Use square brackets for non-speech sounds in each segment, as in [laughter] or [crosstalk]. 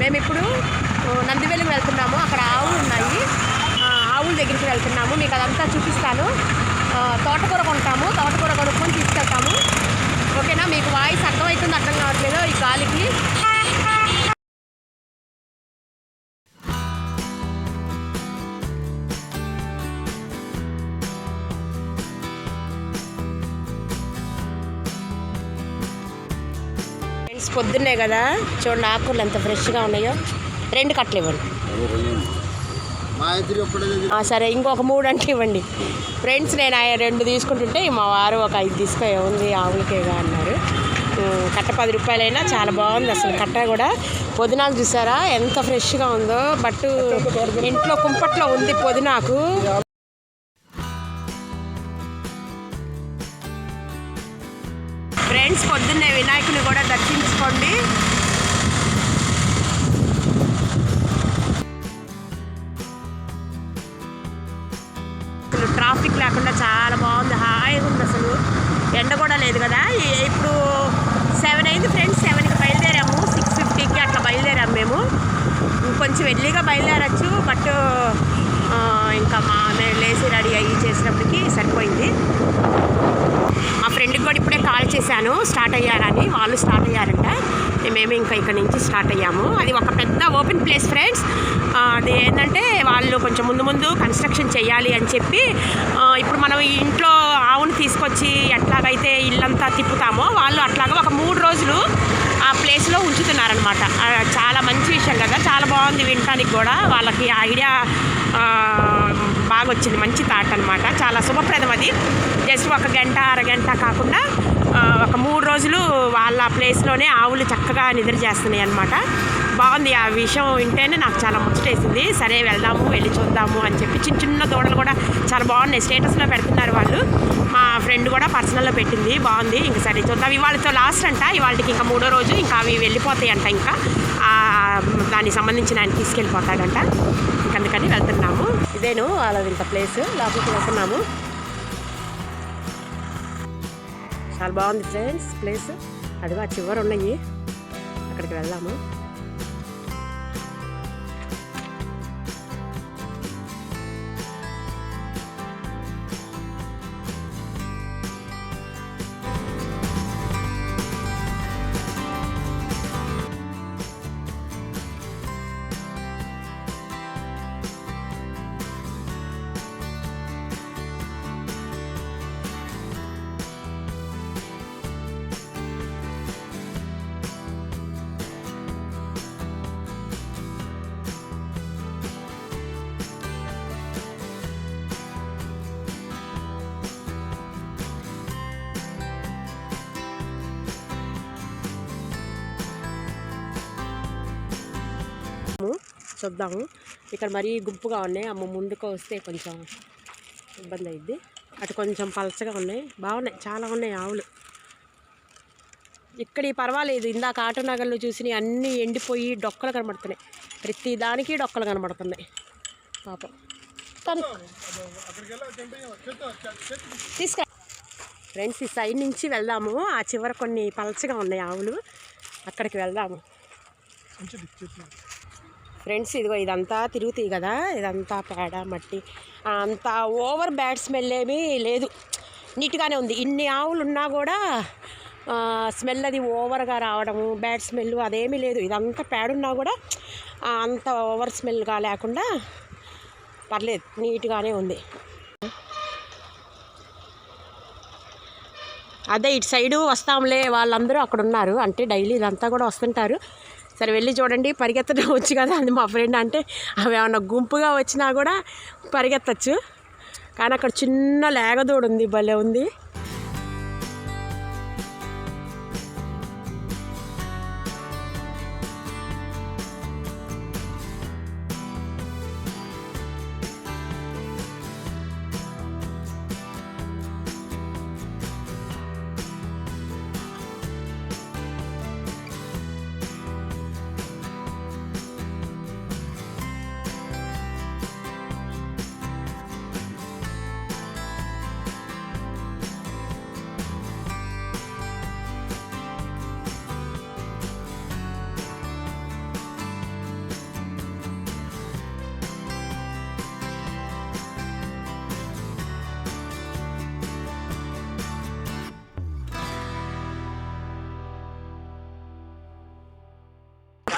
మేము ఇప్పుడు నందివెలుగు వెళ్తున్నాము. అక్కడ ఆవులు ఉన్నాయి. ఆవుల దగ్గరికి వెళ్తున్నాము. మీకు అదంతా చూపిస్తాను. తోటకూర కొంటాము. తోటకూర కొనుక్కొని తీసుకెళ్తాము. ఓకేనా? మీకు వాయిస్ అర్థమవుతుంది అర్థం కావట్లేదు ఈ గాలికి. పొద్దున్నే కదా. చూడండి ఆకులు ఎంత ఫ్రెష్గా ఉన్నాయో. రెండు కట్టలు ఇవ్వండి. సరే ఇంకొక మూడు అంటే ఇవ్వండి. ఫ్రెండ్స్ నేను ఆ రెండు తీసుకుంటుంటే మా వారు ఒక ఐదు తీసుకో ఉంది ఆవులకేగా అన్నారు. కట్ట పది రూపాయలైనా చాలా బాగుంది అసలు కట్ట కూడా. పుదీనాలు చూసారా? ఎంత ఫ్రెష్గా ఉందో. బట్ ఇంట్లో కుంపట్లో ఉంది పుదీనాకు. ఫ్రెండ్స్ పొద్దున్నే వినాయకుని కూడా దర్శించుకోండి. అసలు ట్రాఫిక్ లేకుండా చాలా బాగుంది. హాయిగా ఉంది అసలు. ఎండ కూడా లేదు కదా. ఇప్పుడు సెవెన్ అయింది ఫ్రెండ్స్ సెవెన్కి బయలుదేరాము. సిక్స్ ఫిఫ్టీకి అట్లా బయలుదేరాము మేము. కొంచెం వెళ్ళిగా బయలుదేరచ్చు బట్ ఇంకా మా మేము లేచి రెడీ అయ్యి చేసినప్పటికీ సరిపోయింది. మా ఫ్రెండ్కి కూడా ఇప్పుడే కాల్ చేశాను. స్టార్ట్ అయ్యారని. వాళ్ళు స్టార్ట్ అయ్యారంట. మేము ఇంకా ఇక్కడ నుంచి స్టార్ట్ అయ్యాము. అది ఒక పెద్ద ఓపెన్ ప్లేస్ ఫ్రెండ్స్. అది ఏంటంటే వాళ్ళు కొంచెం ముందు ముందు కన్స్ట్రక్షన్ చేయాలి అని చెప్పి ఇప్పుడు మనం ఇంట్లో ఆవును తీసుకొచ్చి ఎట్లాగైతే ఇల్లంతా తిప్పుతామో వాళ్ళు అట్లాగా ఒక మూడు రోజులు ఆ ప్లేస్లో ఉంచుతున్నారనమాట చాలా మంచి విషయం కదా. చాలా బాగుంది వినటానికి కూడా. వాళ్ళకి ఐడియా బాగా వచ్చింది మంచి థాట్ అనమాట చాలా శుభప్రదం అది. జస్ట్ ఒక గంట అరగంట కాకుండా ఒక మూడు రోజులు వాళ్ళ ప్లేస్లోనే ఆవులు చక్కగా నిద్ర చేస్తున్నాయి అనమాట బాగుంది. ఆ విషయం వింటేనే నాకు చాలా ముచ్చటేసింది. సరే వెళ్దాము వెళ్ళి చూద్దాము అని చెప్పి చిన్న చిన్న దూడలు కూడా చాలా బాగున్నాయి. స్టేటస్లో పెడుతున్నారు వాళ్ళు. మా ఫ్రెండ్ కూడా పర్సనల్లో పెట్టింది. బాగుంది. ఇంకా సరే చూద్దాం. ఇవాళతో లాస్ట్ అంట. ఇవాళకి ఇంకా మూడో రోజు ఇంకా అవి వెళ్ళిపోతాయి అంట ఇంకా దానికి సంబంధించిన ఆయన తీసుకెళ్ళిపోతాడంట. ఇంకందుకని వెళ్తున్నాము. ఇదేను వాళ్ళది ఇంకా ప్లేస్ లోపలికి వెళ్తున్నాము. చాలా బాగుంది ఫ్రెండ్స్ ప్లేస్ అదిగో ఆ చివరి ఉన్నాయి అక్కడికి వెళ్దాము. చూద్దాము ఇక్కడ మరీ గుంపుగా ఉన్నాయి. అమ్మ ముందుకు వస్తే కొంచెం ఇబ్బంది అయింది అటు కొంచెం పలచగా ఉన్నాయి. బాగున్నాయి. చాలా ఉన్నాయి ఆవులు. ఇక్కడ ఈ పర్వాలేదు. ఇందాక ఆటో నగర్లో చూసినవి అన్నీ ఎండిపోయి డొక్కలు కనబడుతున్నాయి. ప్రతి దానికి డొక్కలు కనబడుతున్నాయి. పాపం. తను తీసుకు ఫ్రెండ్స్ ఈ సైడ్ నుంచి వెళ్దాము. ఆ చివర కొన్ని పలచగా ఉన్నాయి ఆవులు. అక్కడికి వెళ్దాము. ఫ్రెండ్స్ ఇదిగో ఇదంతా తిరుగుతాయి కదా ఇదంతా పేడ మట్టి. అంత ఓవర్ బ్యాడ్ స్మెల్ ఏమీ లేదు. నీట్గానే ఉంది. ఇన్ని ఆవులు ఉన్నా కూడా స్మెల్ అది ఓవర్గా రావడము బ్యాడ్ స్మెల్ అదేమీ లేదు. ఇదంతా పేడ ఉన్నా కూడా అంత ఓవర్ స్మెల్గా లేకుండా పర్లేదు నీట్గానే ఉంది. అదే ఇటు సైడు వస్తాంలే వాళ్ళందరూ అక్కడ ఉన్నారు. అంటే డైలీ ఇదంతా కూడా వస్తుంటారు. సరే వెళ్ళి చూడండి పరిగెత్తడం వచ్చు కదా అది మా ఫ్రెండ్ అంటే అవి ఏమన్నా గుంపుగా వచ్చినా కూడా పరిగెత్తచ్చు. కానీ అక్కడ చిన్న లేగదోడు ఉంది భలే ఉంది.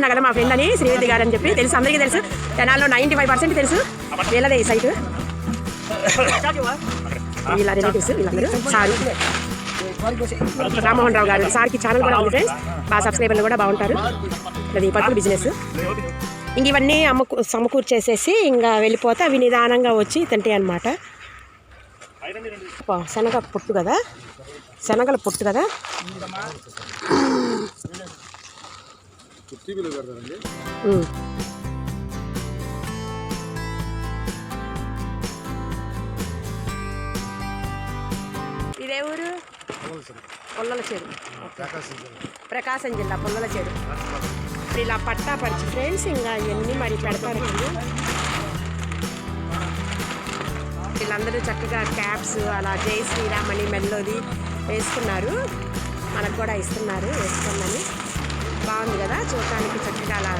చెప్తున్నా కదా మా ఫ్రెండ్ అని శ్రీవిద్య గారు అని చెప్పి తెలుసు అందరికీ తెలుసు. జనాల్లో నైంటీ ఫైవ్ పర్సెంట్ తెలుసు. వీళ్ళదే ఈ సైట్ వీళ్ళ రిలేటివ్స్ వీళ్ళందరూ రామ్మోహన్ రావు గారు. సార్కి ఛానల్ కూడా ఉంది ఫ్రెండ్స్. బాగా సబ్స్క్రైబర్లు కూడా బాగుంటారు. అది పత్తుల బిజినెస్. ఇంక ఇవన్నీ అమ్మకు సమకూర్చేసేసి ఇంకా వెళ్ళిపోతే అవి నిదానంగా వచ్చి తింటాయి అనమాట శనగ పుట్టు కదా? శనగల పుట్టు కదా? ఉమ్. ఇదే ఊరు? పొల్లల చెరు ప్రకాశం జిల్లా. పొల్లల చెరు ఇప్పుడు ఇలా పట్టా పరిచి ఫ్రెండ్స్ ఇంకా ఇవన్నీ మరి పెడతారు వీళ్ళందరూ చక్కగా క్యాప్స్ అలా జై శ్రీరామ్ అని మెల్లోది వేసుకున్నారు మనకు కూడా ఇస్తున్నారు వేసుకోమని బాగుంది కదా చూడటానికి చక్కగా అలా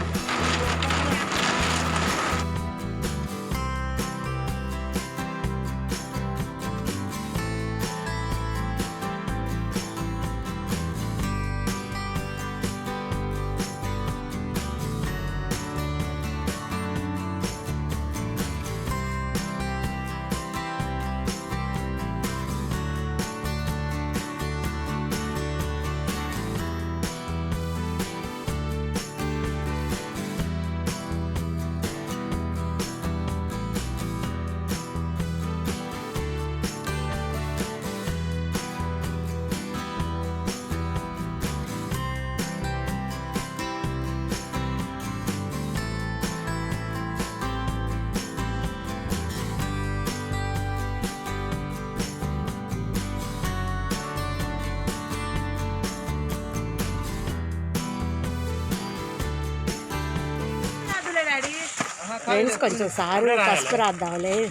ఫ్రెండ్స్ కొంచెం సారు పసుపు రాద్దాంలే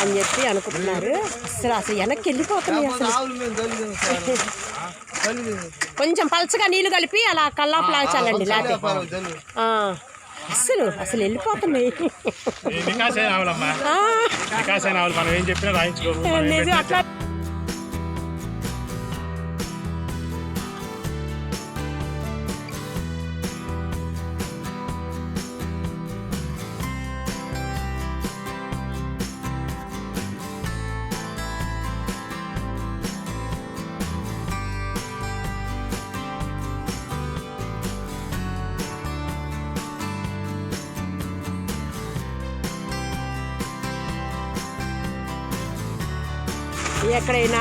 అని చెప్పి అనుకుంటున్నారు. అసలు అసలు వెనక్కి వెళ్ళిపోతున్నాయి అసలు. [laughs] కొంచెం పలచగా నీళ్ళు కలిపి అలా లేకపోతే. ఆ, అస్సలు అసలు వెళ్ళిపోతున్నాయి. నికాసైన ఎక్కడైనా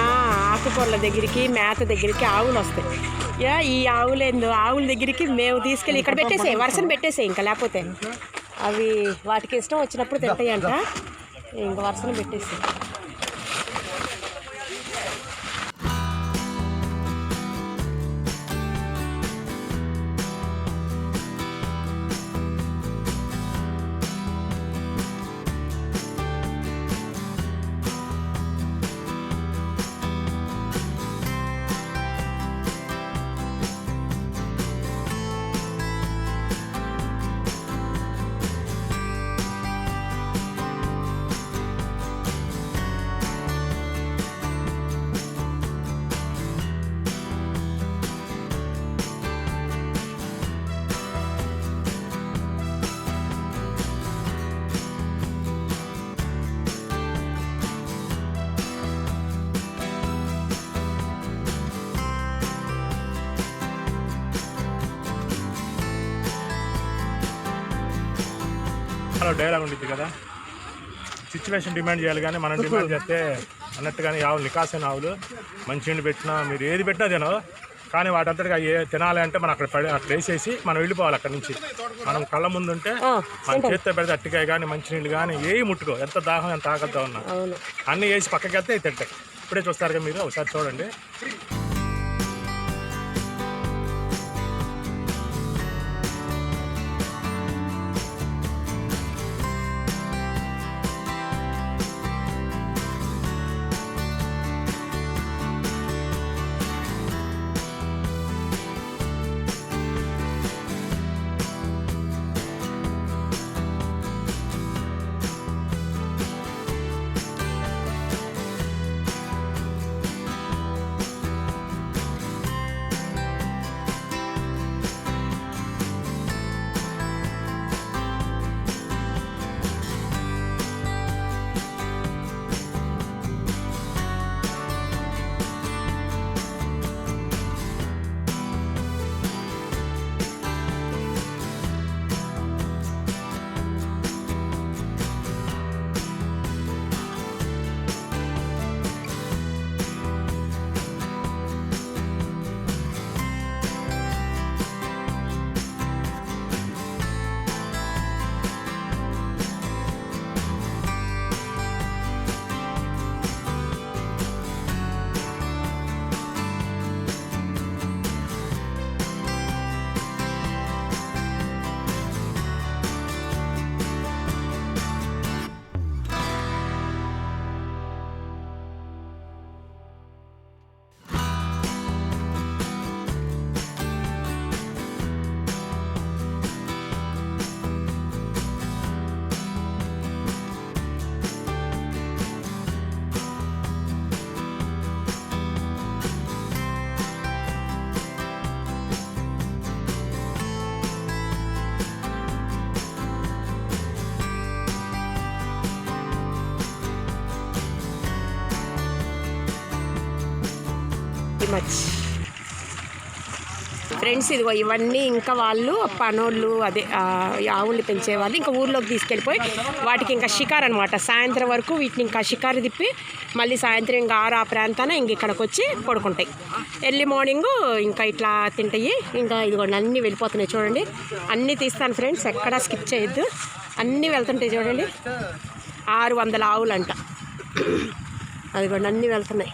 ఆకుకూరల దగ్గరికి మేత దగ్గరికి ఆవులు వస్తాయి. యా ఈ ఆవులు ఏందో ఆవుల దగ్గరికి మేము తీసుకెళ్ళి ఇక్కడ పెట్టేసే వరుసను పెట్టేసే ఇంకా లేకపోతే. అవి వాటికి ఇష్టం వచ్చినప్పుడు తింటాయంట. ఇంక వరుసను పెట్టేసి డైలాగ్ ఉండిద్ది కదా. సిచ్యువేషన్ డిమాండ్ చేయాలి కానీ మనం డిమాండ్ చేస్తే అన్నట్టుగానే ఆవులు నికాసైన ఆవులు మంచి నీళ్ళు పెట్టినా మీరు ఏది పెట్టినా తినవు కానీ వాటంతటిగా ఏ తినాలి అంటే మనం అక్కడ పడి అక్కడ వేసేసి మనం వెళ్ళిపోవాలి అక్కడ నుంచి. మనం కళ్ళ ముందు ఉంటే మన చేత్తో పెడితే అట్టికాయ కానీ మంచినీళ్ళు కానీ ఏవి ముట్టుకో. ఎంత దాహం ఎంత ఆకలితో ఉన్నా. అన్నీ వేసి పక్కకి వెళ్తే తింటాయి. ఇప్పుడే చూస్తారు కదా మీరు ఒకసారి చూడండి. మచ్ ఫ్రెండ్స్ ఇదిగో ఇవన్నీ ఇంకా వాళ్ళు పనోళ్ళు అదే ఆవులు పెంచేవాళ్ళు ఆవుల్ని ఇంకా ఊర్లోకి తీసుకెళ్ళిపోయి వాటికి ఇంకా షికార్ అనమాట సాయంత్రం వరకు వీటిని ఇంకా షికారు తిప్పి మళ్ళీ సాయంత్రం ఇంకా ఆరు ఆ ప్రాంతాన ఇంక ఇక్కడికి వచ్చి పడుకుంటాయి. ఎర్లీ మార్నింగ్ ఇంకా ఇట్లా తింటాయి. ఇంకా ఇదిగోండి అన్నీ వెళ్ళిపోతున్నాయి చూడండి. అన్నీ తీస్తాను ఫ్రెండ్స్ ఎక్కడా స్కిప్ చేయొద్దు. అన్నీ వెళ్తుంటాయి చూడండి. ఆరు వందల ఆవులంట. [coughs] అదిగోండి అన్నీ వెళ్తున్నాయి.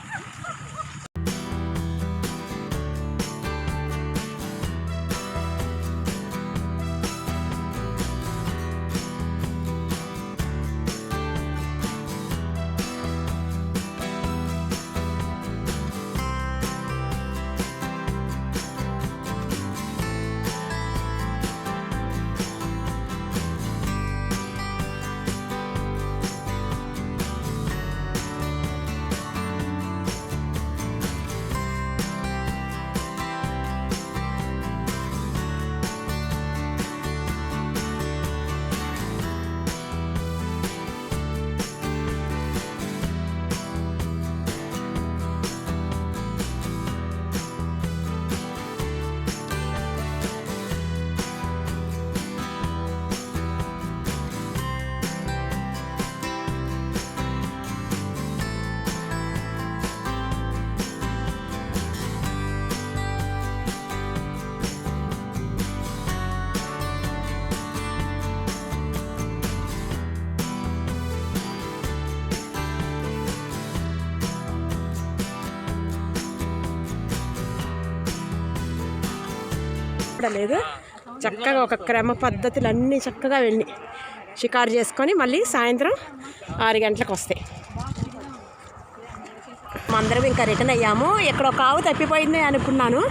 కనపడలేదు. లేదు చక్కగా ఒక క్రమ పద్ధతులు అన్నీ చక్కగా వెళ్ళి షికారు చేసుకొని మళ్ళీ సాయంత్రం ఆరు గంటలకు వస్తాయి. అందరం ఇంకా రిటర్న్ అయ్యాము. ఇక్కడ ఒక ఆవు తప్పిపోయింది అనుకున్నాను.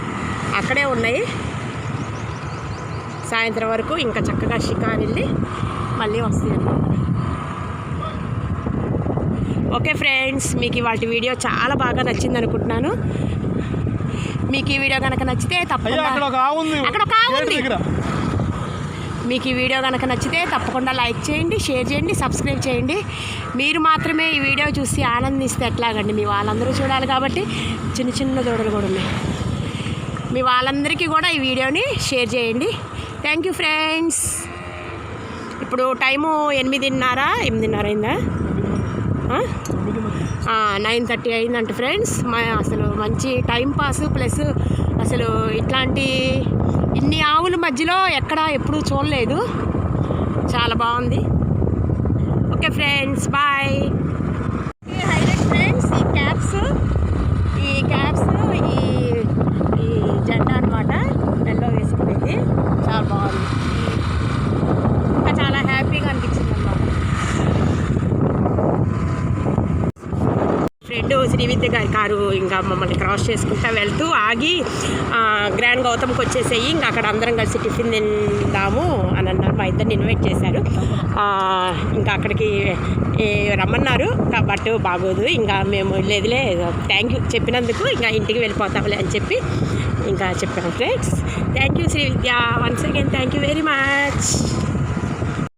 అక్కడే ఉన్నాయి. సాయంత్రం వరకు ఇంకా చక్కగా షికారు వెళ్ళి మళ్ళీ వస్తాయి ఓకే ఫ్రెండ్స్ మీకు ఇవాళ వీడియో చాలా బాగా నచ్చింది అనుకుంటున్నాను. మీకు ఈ వీడియో కనుక నచ్చితే తప్పకుండా అక్కడ ఒక ఉంది. మీకు ఈ వీడియో కనుక నచ్చితే తప్పకుండా లైక్ చేయండి షేర్ చేయండి సబ్స్క్రైబ్ చేయండి. మీరు మాత్రమే ఈ వీడియో చూసి ఆనందిస్తే ఎట్లాగండి? మీ వాళ్ళందరూ చూడాలి కాబట్టి చిన్న చిన్న దూడలు కూడా ఉన్నాయి. మీ వాళ్ళందరికీ కూడా ఈ వీడియోని షేర్ చేయండి. థ్యాంక్ యూ ఫ్రెండ్స్ ఇప్పుడు టైము ఎనిమిదిన్నర ఎనిమిదిన్నర అయిందా? నైన్ థర్టీ అయిందంట ఫ్రెండ్స్ మా అసలు మంచి టైం పాస్ ప్లస్ అసలు ఇట్లాంటి ఇన్ని ఆవుల మధ్యలో ఎక్కడ ఎప్పుడూ చూడలేదు. చాలా బాగుంది. Okay friends bye highlight friends ఈ క్యాబ్స్ ఈ క్యాప్స్ ఈ ఈ జెండా అనమాట మెల్లో వేసుకునేది చాలా బాగుంది ఇంకా చాలా హ్యాపీగా అనిపించింది అన్నమాట ఫ్రెండ్ శ్రీవిద్య గారి కారు ఇంకా మమ్మల్ని క్రాస్ చేసుకుంటా వెళ్తూ ఆగి గ్రాండ్ గౌతమ్కి వచ్చేసేయి. ఇంకా అక్కడ అందరం కలిసి టిఫిన్ తిందాము అని అన్నారు. మా ఇద్దరిని ఇన్వైట్ చేశారు. ఇంకా అక్కడికి రమ్మన్నారు. బట్ బాగోదు. ఇంకా మేము లేదులే థ్యాంక్ యూ చెప్పినందుకు ఇంకా ఇంటికి వెళ్ళిపోతాంలే అని చెప్పి ఇంకా చెప్పాను. Friends thank you Srividya once again thank you very much